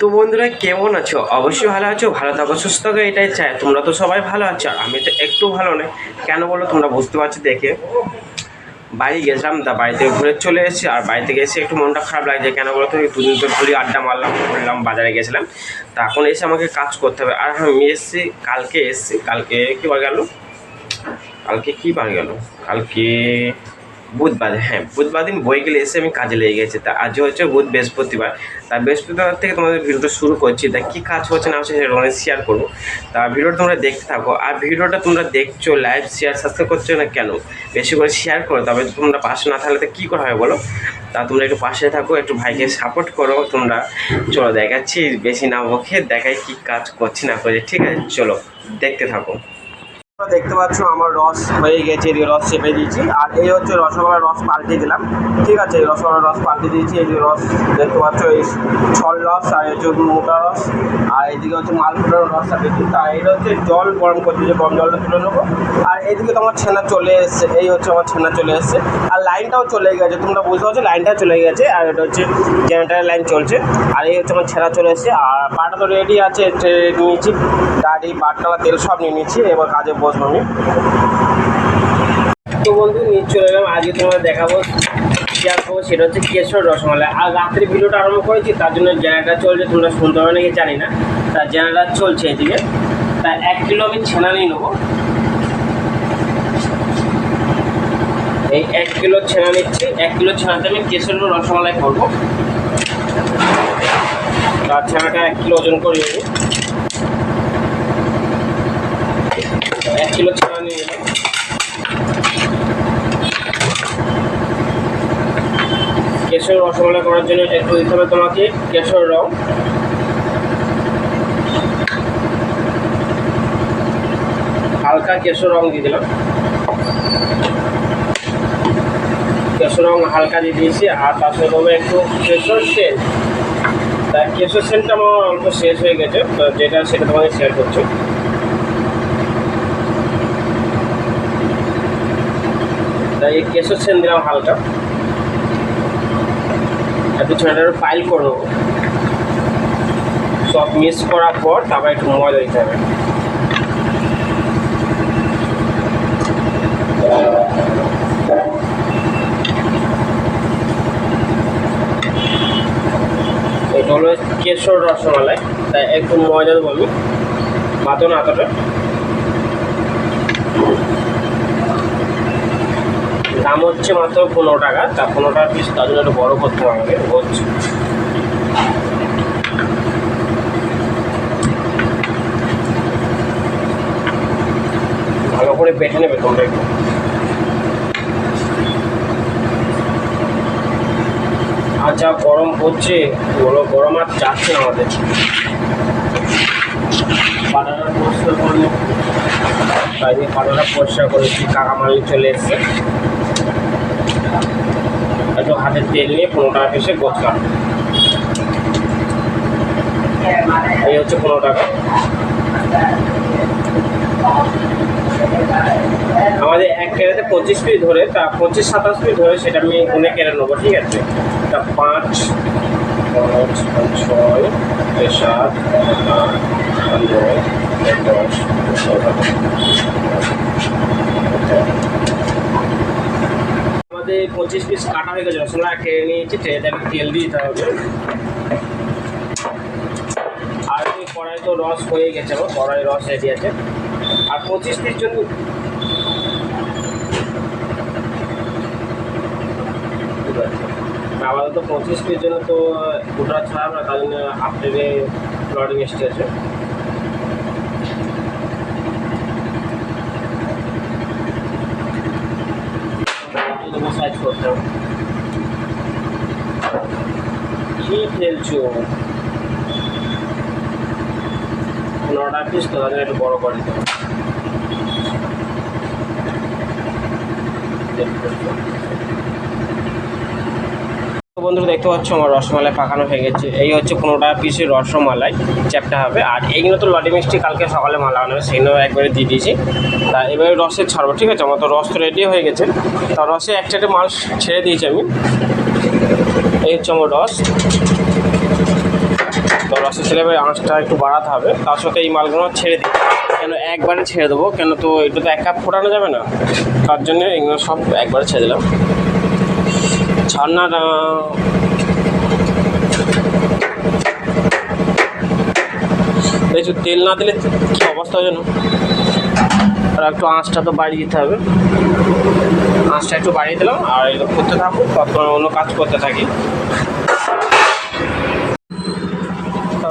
তো বন্ধুরা, কেমন আছো? অবশ্যই ভালো আছো, ভালো থাকো, সুস্থ থাকো, এটাই চাই। তোমরা তো সবাই ভালো আছো, আমি তো একটু ভালো নেই কেন বলো, তোমরা বুঝতে পারছ দেখে। বাড়ি গেছিলাম, তা বাড়িতে ঘুরে চলে এসেছি, আর বাড়িতে গেছি একটু মনটা খারাপ লাগছে। কেন বলো তো দুদিন তো ঘুরি আড্ডা মারলাম, ঘুরলাম, বাজারে গেছিলাম। তা এখন এসে আমাকে কাজ করতে হবে। আর আমি এসেছি, কালকে এসেছি, কালকে কী বার গেল? কালকে কী বার গেল? কালকে বুধবার হ্যাঁ বুধবার দিন বইগুলো এসে আমি কাজে লেগে গেছি। তা আজ হচ্ছে বুধ বৃহস্পতিবার। তা বৃহস্পতিবার থেকে তোমাদের ভিডিওটা শুরু করছি। তা কী কাজ হচ্ছে না হচ্ছে সেটা অনেক শেয়ার করব। তা ভিডিওটা তোমরা দেখতে থাকো। আর ভিডিওটা তোমরা দেখছ লাইভ শেয়ার সাবস্ক্রাইব করছ না কেন? বেশি করে শেয়ার করো, তবে তোমরা পাশে না থাকলে তো কী করা হবে বলো? তা তোমরা একটু পাশে থাকো, একটু ভাইকে সাপোর্ট করো, তোমরা। চলো দেখাচ্ছি, বেশি না বকে দেখাই কী কাজ করছি না করছি ঠিক আছে, চলো, দেখতে থাকো। দেখতে পাচ্ছ আমার রস হয়ে গেছে এদিকে রস চেপে দিয়েছি। আর এই হচ্ছে রসগোল্লার রস পাল্টে দিলাম। ঠিক আছে, এই রসগোল্লার রস পাল্টে দিয়েছি, এই যে রস দেখতে পাচ্ছ, এই ছল রস, আর এই হচ্ছে মোটা রস, আর এইদিকে হচ্ছে মালপোড়ার রস আর দেখি তা এটা হচ্ছে জল গরম করতে, যে গরম জলটা তুলে নেব। আর এইদিকে তোমার ছেনা চলে এসছে, এই হচ্ছে আমার ছেনা চলে এসছে। আর লাইনটাও চলে গেছে, তোমরা বুঝতে পারছ, লাইনটা চলে গেছে, আর এটা হচ্ছে জেনারেটারের লাইন চলছে। আর এই হচ্ছে আমার ছেনা চলে এসছে, আর পাটা তো রেডি আছে নিয়েছি। গাড়ি বাটকালা তেল সব নিয়ে নিয়েছি, এবার কাজে আমি। তো বন্ধু, নিয়ে চলে এলাম। আজকে তোমার দেখাবো শেয়ার সেটা হচ্ছে কেশর রসমালাই। আর রাত্রে ভিডিওটা আরম্ভ করেছি, তার জন্য জেনারেটার চলছে, তোমরা শুনতে হবে নাকি জানি না। তা জেনারেটার চলছে এদিকে। তা এক কিলো আমি ছেনা নিয়ে নেব। এই এক কিলো ছেনা নিচ্ছি। এক কিলো ছেনাতে আমি কেশর রসমালাই করব। তার ছেনাটা এক কিলো ওজন করে নেব। কিলো ছানা নিয়ে নিলাম কেশর রসমালাই করার জন্য একটু দিতে হবে তোমাকে। কেশর রং। হালকা কেশর রং দিয়ে দিলাম। কেশর রং হালকা দিয়ে দিয়েছি, আর তার সাথে একটু কেশর সেন্ট তা কেশর সেন্টটা আমার অল্প শেষ হয়ে গেছে, তো যেটা সেটা তোমাকে শেয়ার করছি। এই কেশর সেন দিলাম হালকা। একটু ছোটাটা ফাইল করে নেব। সব মিক্স করার পর তারপর একটু ময়দা দিতে হবে। এটা হলো কেশর রসমালাই। তাই একটু ময়দা দেবো আমি। মাত্র না এতটা। দাম হচ্ছে মাত্র পনেরো টাকা। তা পনেরো টাকা পিস তার জন্য একটু বড়ো করতে আমাকে হচ্ছে। ভালো করে বেটে নেবে তোমরা একটু। যা গরম পড়ছে বলো গরম আর যাচ্ছে না আমাদের। পাটাটা পরিষ্কার করে নেব। তাই পাটাটা পরিষ্কার করেছি কাকা মালিক চলে এসছে। একটু হাতে তেল নিয়ে পনেরো টাকা পিসে গোছকা এই হচ্ছে পনেরো টাকা আমাদের এক কেড়েতে পঁচিশ পিস ধরে তা পঁচিশ সাতাশ পিস ধরে সেটা আমি গুনে কেড়ে নেব ঠিক আছে তা পাঁচ পাঁচ ছয় সাত আট দশ আমাদের পঁচিশ পিস কাটা হয়ে গেছে রসগোল্লা কেড়ে নিয়েছি ট্রেতে আমি তেল দিয়ে দিতে হবে। আর কড়াই তো রস হয়ে গেছে আমার কড়াই রস রেডি আছে। আর পঁচিশ পিস জন্য আমাদের তো পঁচিশ পিস জন্য তো গোটা ছাড়া না হাফ প্লেটে লডিং এসছে আছে সাইজ করতে হবে। কি ফেলছো? নটা পিস তো তাদের একটু বড় করে দিতে হবে। তো বন্ধুরা দেখতে পাচ্ছ, আমার রসমালাই পাকানো হয়ে গেছে। এই হচ্ছে পনেরো টাকা পিসের রসমালাই চ্যাপটা হবে। আর এইগুলো তো লটি মিষ্টি কালকে সকালে মালা আনবে সেইগুলো একবারে দিয়ে দিয়েছি। তা এবারে রসে ছাড়বো, ঠিক আছে? আমার তো রস তো রেডি হয়ে গেছে। তা রসে এক চারটে মাল ছেড়ে দিয়েছি আমি। এই হচ্ছে আমার রস। তো রসের সিলেবের আঁচটা একটু বাড়াতে হবে। তার সাথে এই মালগুলো ছেড়ে দিই। কেন একবারে ছেড়ে দেবো? কেন তো এটা তো এক কাপ ফোটানো যাবে না। তার জন্য এগুলো সব একবারে ছেড়ে দিলাম। ছাড়নাটা একটু তেল না দিলে কী অবস্থা যেন? আর একটু আঁচটা তো বাড়িয়ে দিতে হবে। আঁচটা একটু বাড়িয়ে দিলাম, আর এটা করতে থাকব ততক্ষণ অন্য কাজ করতে থাকি।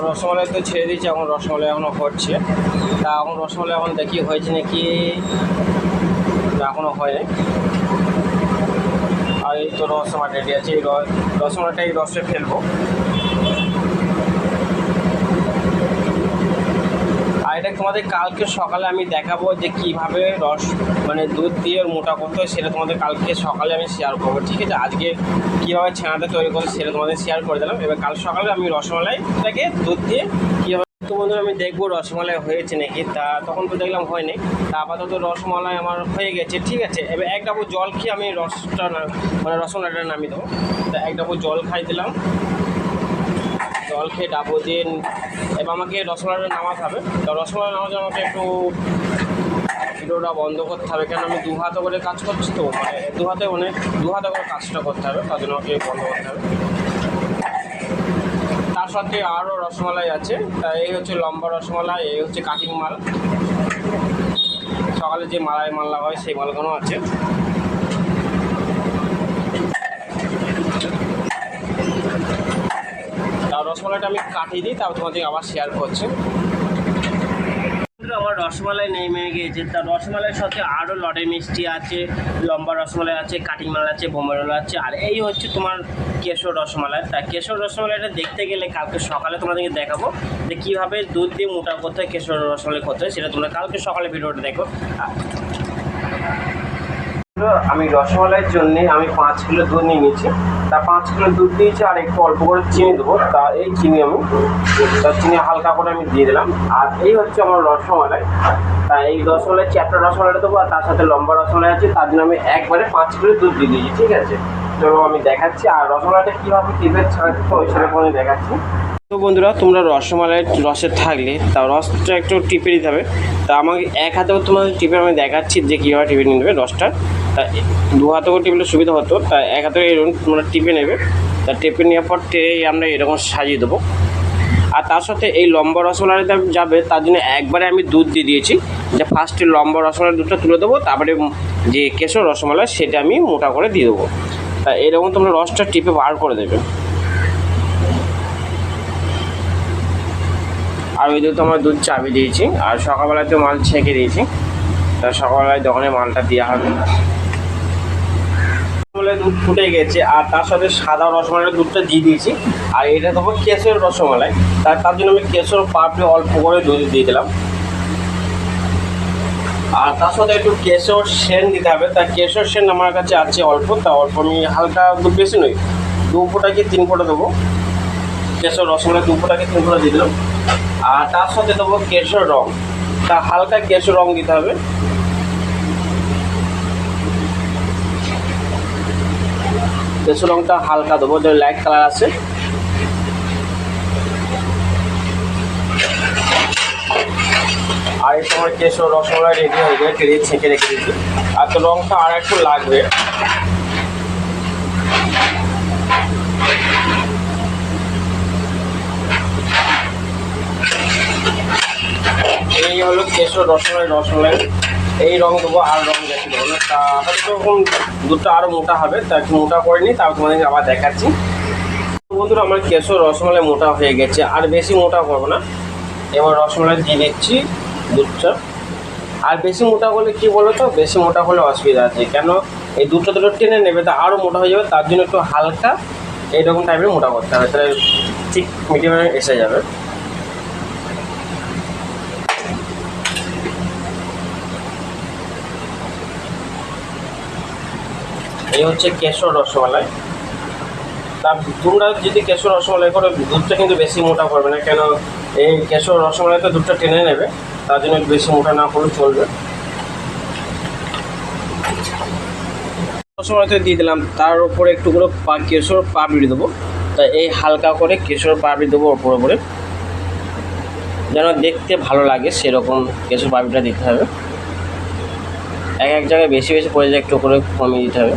রসমালাই তো ছেড়ে দিয়েছি, এখন রসমালাই এখনও হচ্ছে। তা এখন রসমালাই এখন দেখি হয়েছে নাকি এখনও হয়নি। আর এই তো রসমালাই রেডি আছে, এই র- রসমালাইটা এই রসে ফেলব। আর এটা তোমাদের কালকে সকালে আমি দেখাবো যে কীভাবে রস মানে দুধ দিয়ে মোটা করতে হয়, সেটা তোমাদের কালকে সকালে আমি শেয়ার করব, ঠিক আছে? আজকে কীভাবে ছানাটা তৈরি করে সেটা তোমাদের শেয়ার করে দিলাম। এবার কাল সকালে আমি রসমালাইটাকে দুধ দিয়ে কীভাবে তো বন্ধুরা, আমি দেখব রসমালাই হয়েছে নাকি? তা তখন তো দেখলাম হয়নি। তা আপাতত রসমালাই আমার হয়ে গেছে, ঠিক আছে? এবার এক ডাবু জল খেয়ে আমি রসটা মানে রসমালাইটা নামিয়ে দেবো। তা এক ডাবু জল খাই দিলাম। জল খেয়ে ডাবো দিয়ে এবার আমাকে রসমালাইটা নামাতে হবে। তো রসমালাই নামাতে আমাকে একটু ভিডিওটা বন্ধ করতে হবে কেন আমি দু হাতে করে কাজ করছি তো মানে দু হাতে মানে দু হাতে করে কাজটা করতে হবে, তার জন্য আমাকে বন্ধ করতে হবে। তার সাথে আরও রসমালাই আছে। এই হচ্ছে লম্বা রসমালাই, এই হচ্ছে কাটিং মাল। সকালে যে মালাই মাল্লা হয়, সেই মালগুলো আছে। তা রসমালাইটা আমি কাটিয়ে দিই, তারপর তোমাদের আবার শেয়ার করছি। আমার রসমালাই নেমে গিয়েছে। তা রসমালাইয়ের সাথে আরও লডে মিষ্টি আছে, লম্বা রসমালাই আছে, কাটিং মাল আছে বোমেরোল আছে, আর এই হচ্ছে তোমার কেশর রসমালাই। তা কেশর রসমালাইটা দেখতে গেলে কালকে সকালে তোমাদেরকে দেখাবো যে কীভাবে দুধ দিয়ে মোটা করতে হয়, কেশর রসমালাই করতে হয়, সেটা তোমরা কালকে সকালে ভিডিওটা দেখো। আমি রসমালাইয়ের জন্য আমি পাঁচ কিলো দুধ নিয়ে নিয়েছি। তা পাঁচ কিলো দুধ দিয়েছি আর একটু অল্প করে চিনি দেবো। তা এই চিনি আমি, তা চিনি হালকা করে আমি দিয়ে দিলাম। আর এই হচ্ছে আমার রসমালাই। তা এই রসমালাই, চ্যাপ্টার রসমালাইটা দেবো আর তার সাথে লম্বা রসমালাই আছে, তার জন্য আমি একবারে পাঁচ কিলো দুধ দিয়ে দিয়েছি, ঠিক আছে? তো আমি দেখাচ্ছি। আর রসমালাইটা কীভাবে টিপে ছাড়তে হয় সেটা আমি দেখাচ্ছি। তো বন্ধুরা, তোমরা রসমালাই রসে থাকলে, তা রসটা একটু টিপে দিতে হবে। তা আমাকে এক হাতেও তোমাদের টিপে আমি দেখাচ্ছি যে কীভাবে টিপে নিয়ে নেবে রসটা। তা দু হাতে করে টিপলে সুবিধা হতো, তা এক হাতে এরকম তোমরা টিপে নেবে। তা টিপে নেওয়ার পর ট্রে আমরা এরকম সাজিয়ে দেবো। আর তার সাথে এই লম্বা রসমালাইটা যাবে, তার জন্য একবারে আমি দুধ দিয়ে দিয়েছি। যে ফার্স্টে লম্বা রসমালাই দুধটা তুলে দেবো, তারপরে যে কেশর রসমালাই, সেটা আমি মোটা করে দিয়ে দেবো। তা এরকম তোমরা রসটা টিপে বার করে দেবে। আর ওই তো দুধ চাবি দিয়েছি, আর সকালবেলায় তো মাল ছেঁকে দিয়েছি। তা সকালবেলায় দোকানে মালটা দেওয়া হবে। দুধ ফুটে গেছে, আর তার সাথে সাদা রসমালাই দুধটা দিয়ে দিয়েছি। আর এটা দেবো কেশর রসমালাই। তার তার জন্য আমি কেশর পাপড়ি অল্প করে দুধ দিয়ে দিলাম। আর তার সাথে একটু কেশর সেন দিতে হবে। তা কেশর সেন আমার কাছে আছে অল্প, তা অল্প আমি হালকা দুধ বেশি নই, দু ফোঁটা কি তিন ফোঁটা দেবো? কেশর রসমালাই দু ফোঁটা কি দিয়ে দিলাম। আর তার সাথে দেবো কেশর রং। তা হালকা কেশর রং দিতে হবে। কেশর রংটা হালকা দেবো, যে লাইট কালার আছে। আর এই সময় কেশর রসমালাই রেডি হয়ে যায় টেরিয়ে ছেঁকে রেখে দিচ্ছি আর তো রংটা আর একটু লাগবে। এই হলো কেশর রসমালাই রসমালাই। এই রং দেবো, আর রং দেখে। দেবো না তা যখন দুধটা আরও মোটা হবে, তা একটু মোটা করে নিই তারপর তোমাদেরকে আবার দেখাচ্ছি। বন্ধুরা, আমার কেশর রসমালাই মোটা হয়ে গেছে, আর বেশি মোটা করব না। এবার রসমালাই দিয়ে দিচ্ছি দুধটা। আর বেশি মোটা হলে কি বলো তো বেশি মোটা হলে অসুবিধা আছে, কেন? এই দুধটা দুটো টেনে নেবে, তা আরও মোটা হয়ে যাবে, তার জন্য একটু হালকা এইরকম টাইপের মোটা করতে হবে, তাহলে ঠিক মিডিয়ামে এসে যাবে। এই হচ্ছে কেশর রসমালাই। তা তোমরা যদি কেশর রসমালাই করো, দুধটা কিন্তু বেশি মোটা করবে না, কেন এই কেশর রসমালাই তো দুধটা টেনে নেবে, তার জন্য বেশি মোটা না করলে চলবে। রসমালাইতে দিয়ে দিলাম, তার উপরে একটু করে পা কেশর পাপড়ি দেবো। তা এই হালকা করে কেশর পাপড়ি দেবো ওপরে উপরে। যেন দেখতে ভালো লাগে, সেরকম কেশর পাপড়িটা দিতে হবে। এক এক জায়গায় বেশি বেশি পড়ে যায় একটু করে কমিয়ে দিতে হবে।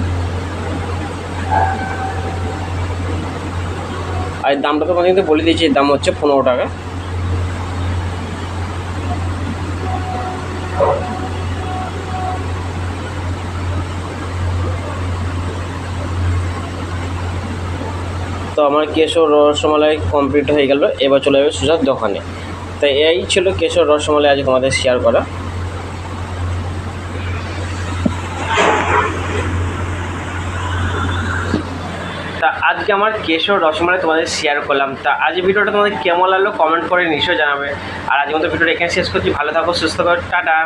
আর দামটা তো কিন্তু বলে দিয়েছি, দাম হচ্ছে পনেরো টাকা। তো আমার কেশর রসমালাই কমপ্লিট হয়ে গেল, এবার চলে যাবে সুজার দোকানে। তো এই ছিল কেশর রসমালাই আজ তোমাদের শেয়ার করা তা আজকে আমার কেশর রসমালাই তোমাদের শেয়ার করলাম। তা আজ ভিডিওটা তোমাদের কেমন লাগল? কমেন্ট করে নিশ্চয়ই জানাবে। আর আজ মতো ভিডিওটা এখানে শেষ করছি। ভালো থাকো, সুস্থ থাকো, টাটা।